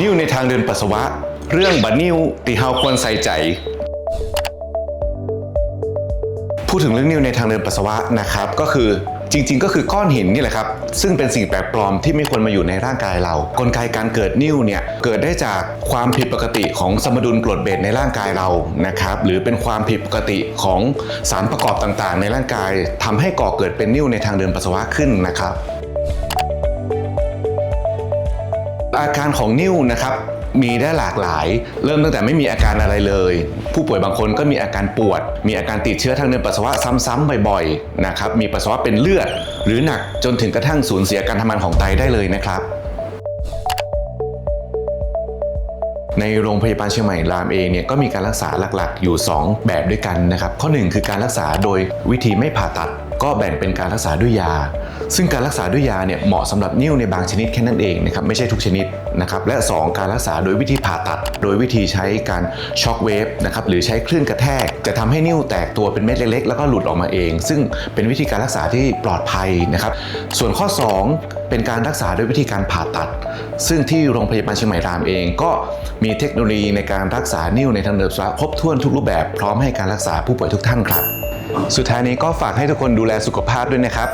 นิ้วในทางเดินปัสสาวะ เรื่องบันิ้วที่เฮาควรใส่ใจ พูดถึงเรื่องนิ้วในทางเดินปัสสาวะนะครับ ก็คือจริง ๆ ก็คือก้อนหินนี่แหละครับ ซึ่งเป็นสิ่งแปลกปลอมที่ไม่ควรมาอยู่ในร่างกายเรา กลไกการเกิดนิ้วเนี่ย เกิดได้จากความผิดปกติของสมดุลกรดเบสในร่างกายเรานะครับ หรือเป็นความผิดปกติของสารประกอบต่างๆ ในร่างกายทำให้ก่อเกิดเป็นนิ้วในทางเดินปัสสาวะขึ้นนะครับ อาการของนิ้วนะครับมีได้หลากหลาย เริ่มตั้งแต่ไม่มีอาการอะไรเลย ผู้ป่วยบางคนก็มีอาการปวด มีอาการติดเชื้อทางเดินปัสสาวะซ้ำๆบ่อยๆนะครับมีปัสสาวะเป็นเลือด หรือหนักจนถึงกระทั่งสูญเสียการทำงานของไตได้เลยนะครับในโรงพยาบาลเชียงใหม่รามเองเนี่ยก็มีการรักษาหลักๆ อยู่ 2 แบบด้วยกันนะครับ ข้อ 1 คือการรักษาโดยวิธีไม่ผ่าตัด ก็แบ่งเป็นการรักษาด้วยยา ซึ่งการรักษาด้วยยาเนี่ยเหมาะสำหรับนิ้วในบางชนิดแค่นั้นเองนะครับไม่ใช่ทุกชนิดนะครับและ 2 การรักษาโดยวิธีผ่าตัด โดยวิธีใช้การช็อคเวฟนะครับหรือใช้คลื่นกระแทก จะทำให้นิ้วแตกตัวเป็นเม็ดเล็กๆ แล้วก็หลุดออกมาเอง ซึ่งเป็นวิธีการรักษาที่ปลอดภัยนะครับส่วนข้อ 2 เป็นการรักษาด้วยวิธีการผ่าตัด ซึ่งที่โรงพยาบาลเชียงใหม่รามเองก็มีเทคโนโลยีในการรักษานิ้วในทางเดินปัสสาวะครบถ้วนทุกรูปแบบพร้อมให้การรักษาผู้ป่วยทุกท่านครับ สุดท้ายนี้ก็ฝากให้ทุกคนดูแลสุขภาพด้วยนะครับ